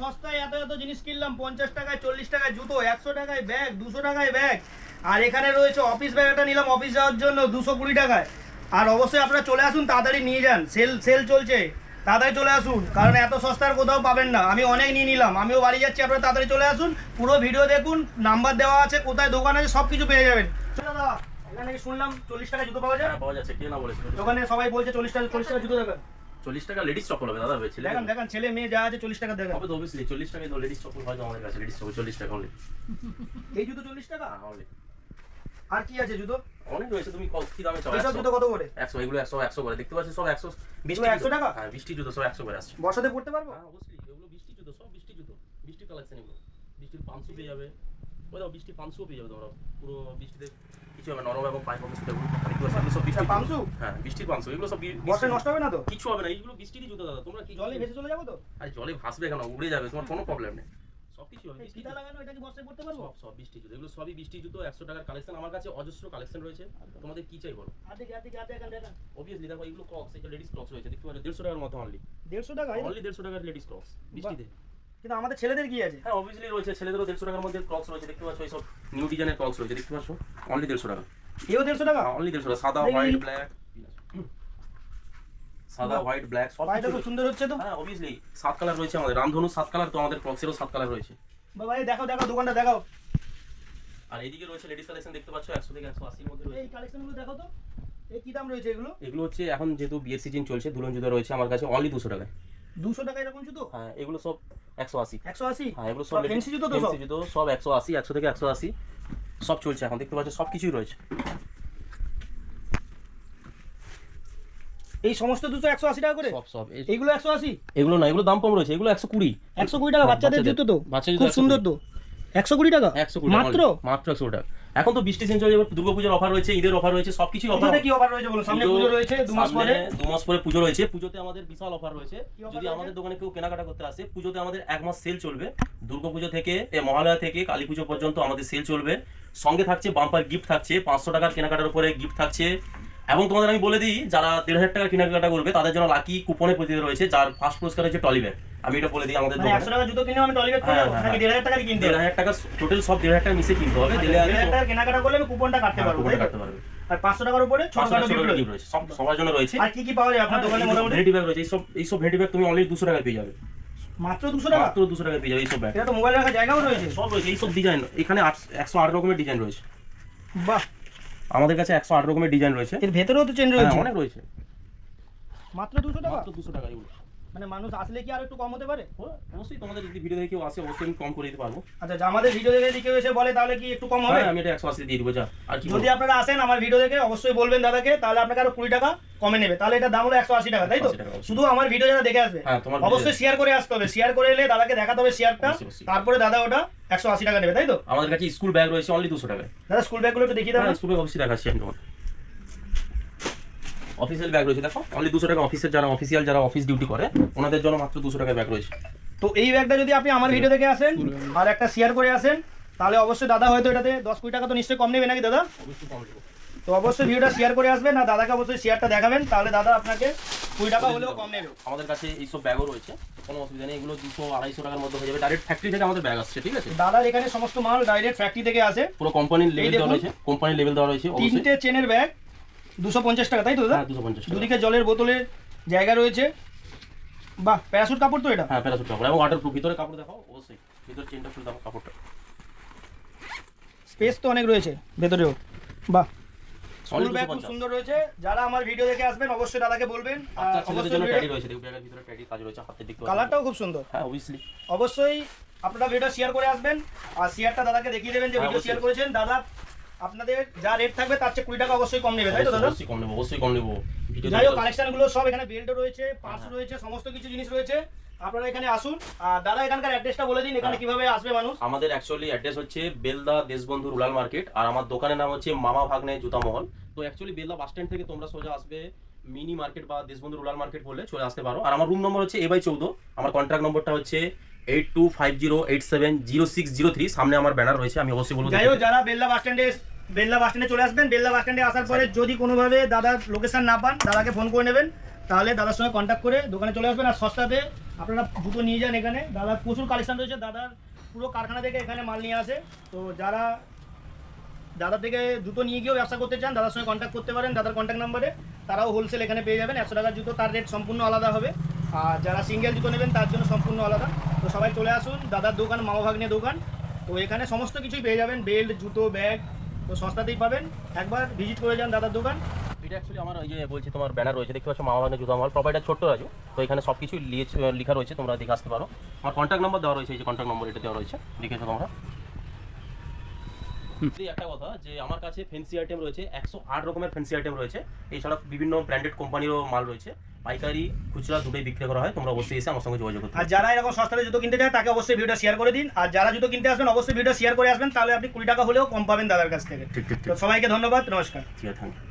সস্তায় এত এত জিনিস কিনলাম পঞ্চাশ টাকায় চল্লিশ টাকায় জুতো একশো টাকায় ব্যাগ দুশো টাকায় ব্যাগ। আর এখানে রয়েছে অফিস ব্যাগ একটা নিলাম অফিস যাওয়ার জন্য দুশো কুড়ি টাকায়। আর অবশ্যই আপনারা চলে আসুন তাড়াতাড়ি নিয়ে যান। সেল সেল চলছে। তাড়াতাড়ি চলে আসুন কারণ এত সস্তার কোথাও পাবেন না। আমি অনেক নিয়ে নিলাম আমিও বাড়ি যাচ্ছি আপনারা তাড়াতাড়ি চলে আসুন। পুরো ভিডিও দেখুন নাম্বার দেওয়া আছে কোথায় দোকান আছে সব কিছু পেয়ে যাবেন। এখানে শুনলাম চল্লিশ টাকা জুতো পাওয়া যায়? হ্যাঁ, পাওয়া যাচ্ছে কে না বলেছিল দোকানে সবাই বলছে চল্লিশ টাকা চল্লিশ টাকা জুতো দেবেন। চল্লিশ টাকা লেডিস চপ্পল হবে দাদা হয়েছিল দেখান দেখান ছেলে মেয়ে যা আছে চল্লিশ টাকা দেখান হবে তো অবভিয়াসলি চল্লিশ টাকায় তো লেডিস চপ্পল হয়তো আমাদের কাছে লেডিস চপ্পল চল্লিশ টাকা অনলি এই জুতো চল্লিশ টাকা? অনলি আর কি আছে জুতো? অনেক রয়েছে তুমি কত- কি দামে চাও? এইসব জুতো কত করে? একশো এগুলো একশো একশো করে দেখতে পাচ্ছি সব একশো বৃষ্টি এগুলো 100 টাকা? হ্যাঁ বৃষ্টি জুতো সব একশো করে আসছে। বর্ষাতে পড়তে পারব? হ্যাঁ অবশ্যই এগুলো বৃষ্টি জুতো সব বৃষ্টি জুতো বৃষ্টি কালেকশন এগুলো। বৃষ্টির পাঁচশো পেয়ে যাবে। ওই দাও বৃষ্টি পাঁচশো পেয়ে যাবে তোমরা। পুরো বৃষ্টিতে কিছু হবে নরম এবং পাইপ হবে সেটা এগুলো সব বৃষ্টির আচ্ছা, হ্যাঁ বৃষ্টির পাঁচশো এগুলো সব বর্ষায় নষ্ট হবে না তো? কিছু হবে না এইগুলো বৃষ্টিরই জুতো দাদা। তোমরা কি জলে ভেসে চলে যাব তো? আরে জলে ভাসবে কেন? উড়ে যাবে তোমার কোনো প্রবলেম নেই। সব কিছু হবে ফিতা লাগানো এটা কি বর্ষায় পড়তে পারব? সব সব বৃষ্টি জুতো। এগুলো সবই বৃষ্টি জুতো একশো টাকার কালেকশন আমার কাছে অজস্র কালেকশন রয়েছে। তোমাদের কি চাই বলো? দেখি অবভিয়াসলি এগুলো ক্রক্স এটা লেডিস ক্রক্স রয়েছে। দেখতে পাচ্ছ দেড়শো টাকার মতো অনলি দেড়শো টাকা অনলি দেড়শো টাকার লেডিস ক্রক্স বৃষ্টিতে। কিন্তু আমাদের ছেলেদের কি আছে? হ্যাঁ অবভিয়াসলি রয়েছে ছেলেদেরও দেড়শো টাকার মধ্যে ক্রক্স রয়েছে দেখতে পাচ্ছ এইসব নিউ ডিজাইনের ক্রক্স রয়েছে দেখতে পাচ্ছ? অনলি দেড়শো টাকা। এও দেড়শো টাকা? অনলি দেড়শো টাকা। সাদা হোয়াইট ব্ল্যাক সাদা হোয়াইট ব্ল্যাক সব খুব সুন্দর হচ্ছে তো। হ্যাঁ অবভিয়াসলি সাত কালার রয়েছে আমাদের। রামধনু সাত কালার তো আমাদের ক্রক্সেরও সাত কালার রয়েছে। বাবা এই দেখাও দেখো দোকানটা দেখাও। আর এইদিকে রয়েছে লেডিস কালেকশন দেখতে পাচ্ছ? একশো থেকে একশো আশির মধ্যে এই রয়েছে কালেকশনগুলো দেখো তো। এই কি দাম রয়েছে এগুলো? এগুলো হচ্ছে এখন যেহেতু বিয়ের সিজন চলছে দুলন জুতো রয়েছে আমার কাছে অনলি দুশো টাকায়। দুশো টাকা এরকম জুতো? হ্যাঁ এগুলো সব একশো আশি। একশো আশি? হ্যাঁ এগুলো সব সব জুতো তো সব? জুতো সব একশো আশি একশো থেকে একশো আশি। সব চলছে এখন দেখতে পাচ্ছ সব কিছুই রয়েছে। এই সমস্ত দুশো একশো আশি টাকা করে? সব সব। এইগুলো একশো আশি? এগুলো না এগুলো দাম কম রয়েছে এগুলো একশো কুড়ি। একশো কুড়ি টাকা বাচ্চাদের। জুতো তো? জুতো খুব সুন্দর তো। একশো কুড়ি টাকা? একশো কুড়ি মাত্র? মাত্র একশো টাকা। এখন তো বৃষ্টি সিজন চলে যাবে দুর্গাপূজার অফার রয়েছে ঈদের অফার রয়েছে সবকিছু অফার কি অফার রয়েছে বলো সামনে পুজো রয়েছে দু মাস পরে। দু মাস পরে পুজো রয়েছে পুজোতে আমাদের বিশাল অফার রয়েছে। যদি আমাদের দোকানে কেউ কেনাকাটা করতে আসে পুজোতে আমাদের এক মাস সেল চলবে। দুর্গাপুজো থেকে এ, মহালয়া থেকে কালী পুজো পর্যন্ত আমাদের সেল চলবে। সঙ্গে থাকছে বাম্পার গিফট থাকছে পাঁচশো টাকার কেনাকাটার উপরে গিফট থাকছে। এবং তোমাদের আমি বলে দিই যারা দেড় হাজার টাকা কেনাকাটা করবে তাদের জন্য লাকি কুপনে প্রতিদিন রয়েছে যার ফার্স্ট পুরস্কার হচ্ছে টলি ব্যাগ আমি এটা বলে দিই আমাদের মানে একশো টাকা জুতো কিনে আমি টলি ব্যাগ হ্যাঁ, হ্যাঁ, নাকি হ্যাঁ। দেড় হাজার টাকা কিনতে দেড় হাজার টাকা টোটাল সব দেড় হাজার টাকা মিশে কিনতে হবে। দেড় হাজার টাকা কেনাকাটা করলে আমি কুপনটা কাটতে পারব কুপনে তাই তো? কাটতে পারবে। আর পাঁচশো টাকার উপরে সব সবার জন্য রয়েছে। আর কি কি পাওয়া যায় আপনার দোকানে মোটামুটি? ভেন্টি ব্যাগ রয়েছে। এইসব এইসব ভেন্টি ব্যাগ তুমি দুশো পেয়ে যাবে। মাত্র দুশো টাকা? মাত্র দুশো পেয়ে যাবে এইসব ব্যাগ এটা তো মোবাইল রাখার জায়গাও রয়েছে। সব রয়েছে এইসব ডিজাইন এখানে একশো আট রকমের ডিজাইন রয়েছে। বাহ। আমাদের কাছে একশো আট রকমের ডিজাইন রয়েছে। এর ভেতরেও তো চেন হ্যাঁ, রয়েছে অনেক রয়েছে। মাত্র দুশো টাকা? মাত্র দুশো টাকা এগুলো মানে মানুষ আসলে কি আর একটু কম হতে পারে? অবশ্যই তোমাদের যদি ভিডিও দেখে কেউ আসে অবশ্যই আমি কম করে দিতে পারব। আচ্ছা আমাদের ভিডিও দেখে যদি কেউ এসে বলে তাহলে কি একটু কম হবে? হ্যাঁ আমি এটা একশো আশি দিয়ে দিবো যা আর কি যদি আপনারা আসেন আমার ভিডিও দেখে অবশ্যই বলবেন দাদাকে তাহলে আপনাকে আরও কুড়ি টাকা কমে নেবে। তাহলে এটা দাম হলো একশো আশি টাকা তাই তো? 180 টাকা, অবশ্যই। শুধু আমার ভিডিও যারা দেখে আসবে। হ্যাঁ অবশ্যই শেয়ার করে আসতে হবে। শেয়ার করে এলে দাদাকে দেখাতে হবে শেয়ারটা। তারপরে দাদা ওটা একশো আশি টাকা নেবে তাই তো? আমাদের কাছে স্কুল ব্যাগ রয়েছে অনলি দুশো টাকায়। দাদা স্কুল ব্যাগগুলো একটু দেখিয়ে হ্যাঁ স্কুল ব্যাগ অবশ্যই দেখাচ্ছি আমি তোমার অফিসিয়াল ব্যাগ রয়েছে দেখো? অনলি দুশো টাকা অফিসের যারা অফিসিয়াল যারা অফিস ডিউটি করে ওনাদের জন্য মাত্র দুশো টাকা ব্যাগ রয়েছে। তো এই ব্যাগটা যদি আপনি আমার ভিডিও দেখে আসেন আর একটা শেয়ার করে আসেন তাহলে অবশ্যই দাদা হয়তো এটাতে দশ কুড়ি টাকা তো নিশ্চয়ই কম নেবে নাকি দাদা? অবশ্যই কম দেবো তো অবশ্যই ভিডিওটা শেয়ার করে আসবেন আর দাদাকে অবশ্যই শেয়ারটা দেখাবেন তাহলে দাদা আপনাকে কুড়ি টাকা হলেও কম নেবে। আমাদের কাছে এইসব ব্যাগও রয়েছে কোনো অসুবিধা নেই এগুলো দুশো আড়াইশো টাকার মধ্যে হয়ে যাবে। ডাইরেক্ট ফ্যাক্টরি থেকে আমাদের ব্যাগ আসছে ঠিক আছে? দাদার এখানে সমস্ত মাল ডাইরেক্ট ফ্যাক্টরি থেকে আসে। পুরো কোম্পানির লেভেল দেওয়া। রয়েছে কোম্পানির লেভেল দেওয়া রয়েছে তিনটে চেনের ব্যাগ দুশো পঞ্চাশ টাকা তাই তো দাদা? হ্যাঁ দুশো পঞ্চাশ দুদিকে জলের বোতলের জায়গা রয়েছে। বাহ প্যারাসুট কাপড় তো এটা? হ্যাঁ প্যারাসুট কাপড়। এবং ওয়াটার প্রুফ ভিতরে কাপড় দেখাও? অবশ্যই ভিতরে চেনটা খুলে দেখো কাপড়টা। স্পেস তো অনেক রয়েছে ভেতরেও। বাহ। স্কুল ব্যাগ খুব সুন্দর রয়েছে। যারা আমার ভিডিও দেখে আসবেন অবশ্যই দাদাকে বলবেন। অবশ্যই হাতের দিক কালারটাও খুব সুন্দর। হ্যাঁ অবভিয়াসলি অবশ্যই আপনারা ভিডিও শেয়ার করে আসবেন। আর শেয়ারটা দাদাকে দেখিয়ে দেবেন যে হ্যাঁ, ভিডিও শেয়ার করেছেন। দাদা আপনাদের যা রেট থাকবে তার চেয়ে কুড়ি টাকা অবশ্যই কম নেবে তাই তো দাদা? অবশ্যই কম নেব অবশ্যই কম নেব। যাই হোক কালেকশনগুলো সব এখানে বেল্ট রয়েছে পার্স হ্যাঁ। রয়েছে সমস্ত কিছু জিনিস রয়েছে। আপনারা এখানে আসুন। আর দাদা এখানকার অ্যাড্রেসটা বলে দিন এখানে হ্যাঁ। কীভাবে আসবে মানুষ? আমাদের অ্যাকচুয়ালি অ্যাড্রেস হচ্ছে বেলদা দেশবন্ধু রুরাল মার্কেট আর আমার দোকানের নাম হচ্ছে মামা ভাগ্নে জুতা মহল। তো অ্যাকচুয়ালি বেলদা বাস স্ট্যান্ড থেকে তোমরা সোজা আসবে মিনি মার্কেট বা দেশবন্ধু রুরাল মার্কেট বলে চলে আসতে পারো। আর আমার রুম নম্বর হচ্ছে এ বাই চৌদ্দ আমার কন্ট্যাক্ট নম্বরটা হচ্ছে eight two five zero eight seven zero six zero three সামনে আমার ব্যানার রয়েছে আমি অবশ্যই বলব যারা বেল্লা বাস স্ট্যান্ডে বেল্লা বাস স্ট্যান্ডে চলে আসবেন বেল্লা বাস স্ট্যান্ডে আসার পরে যদি কোনোভাবে দাদার লোকেশন না পান দাদাকে ফোন করে নেবেন তাহলে দাদার সঙ্গে কন্ট্যাক্ট করে দোকানে চলে আসবেন। আর সস্তাতে আপনারা জুতো নিয়ে যান এখানে। দাদার প্রচুর কালেকশন রয়েছে দাদার পুরো কারখানা থেকে এখানে মাল নিয়ে আসে। তো যারা দাদা থেকে জুতো নিয়ে গিয়েও ব্যবসা করতে চান দাদার সঙ্গে কন্ট্যাক্ট করতে পারেন দাদার কন্ট্যাক্ট নাম্বারে তারাও হোলসেল এখানে পেয়ে যাবেন। একশো টাকার জুতো তার রেট সম্পূর্ণ আলাদা হবে। আর যারা সিঙ্গেল জুতো নেবেন, তার জন্য সম্পূর্ণ আলাদা। তো সবাই চলে আসুন, দাদার দোকান, মামা ভাগ্নে দোকান। তো এখানে সমস্ত কিছুই পেয়ে যাবেন, বেল্ট, জুতো, ব্যাগ, তো সস্তাতেই পাবেন। একবার ভিজিট করে যান দাদার দোকান। এটা অ্যাকচুয়ালি আমার ওই যে বলছি, তোমার ব্যানার রয়েছে, দেখতে পাচ্ছ মামা ভাগ্নে জুতা মহল প্রোভাইডার ছোট্ট রাজু, তো এখানে সব কিছু লেখা রয়েছে, তোমরা দেখে আসতে পারো। আমার কন্ট্যাক্ট নাম্বার দেওয়া রয়েছে, এই যে কন্ট্যাক্ট নম্বর এটা দেওয়া রয়েছে লিখেছো তোমরা। একটা কথা যে আমার কাছে ফেন্সি আইটেম রয়েছে একশো আট রকমের ফেন্সি আইটেম রয়েছে। এছাড়া বিভিন্ন ব্র্যান্ডেড কোম্পানিরও মাল রয়েছে। পাইকারি খুচরা দুটোই বিক্রি করা হয় তোমরা অবশ্যই এসে আমার সঙ্গে যোগাযোগ করতে আর যারা এরকম সস্তাতে জুতো কিনতে চায় তাকে অবশ্যই ভিডিও শেয়ার করে দিন। আর যারা জুতো কিনতে আসবেন অবশ্যই ভিডিও শেয়ার করে আসবেন। তাহলে আপনি কুড়ি টাকা হলেও কম পাবেন দাদার কাছ থেকে। ঠিক ঠিক সবাইকে ধন্যবাদ নমস্কার। ঠিক আছে থ্যাংক ইউ